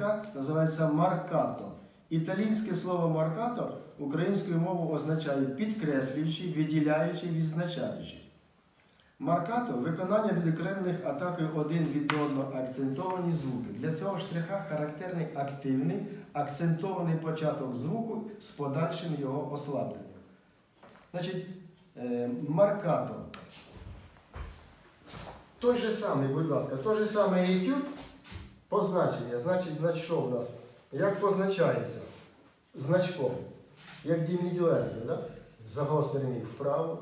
язика називається маркато. Італійське слово маркато українською мовою означає підкреслюючи, виділяючи, відзначаючи. Маркато виконання відокремлених атакою один від одного акцентовані звуки. Для цього штриха характерний активний, акцентований початок звуку з подальшим його ослабленням. Значить, е, маркато. Той же самий, будь ласка, той же самий етюд, позначення. Значить, значить, що в нас? Як позначається? Значком. Як дімідюенти, да? загострений вправо,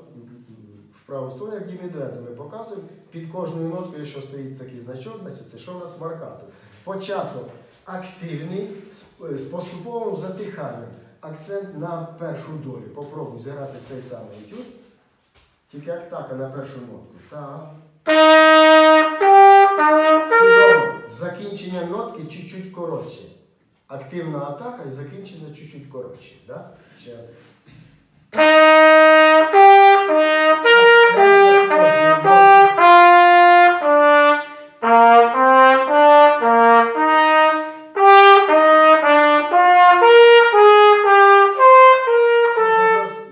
в праву сторону, як дімідюенти ми показуємо. Під кожною ноткою, що стоїть такий значок, значить це що в нас маркато. Початок активний з, з поступовим затиханням. Акцент на першу долю. Попробуй зіграти цей самий етюд. Тільки як так, а на першу нотку. Так. Закінчення нотки чуть-чуть коротше. Активна атака і закінчення чуть-чуть коротше. Да? Ще.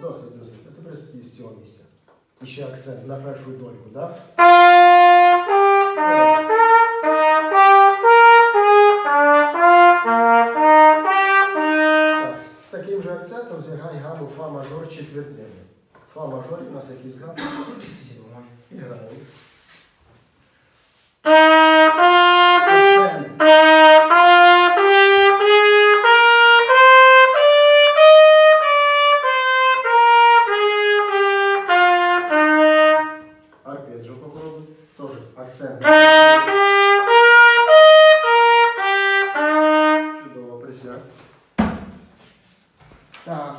Досить, досить. А тепер з цього місця. І ще акцент на першу дольку, так? Таким зіграй гаму фа мажор четвертневий. Фа мажор у нас якийсь знак. І граємо. Попробуй. Тоже акцент. Чудово, присядь. Так.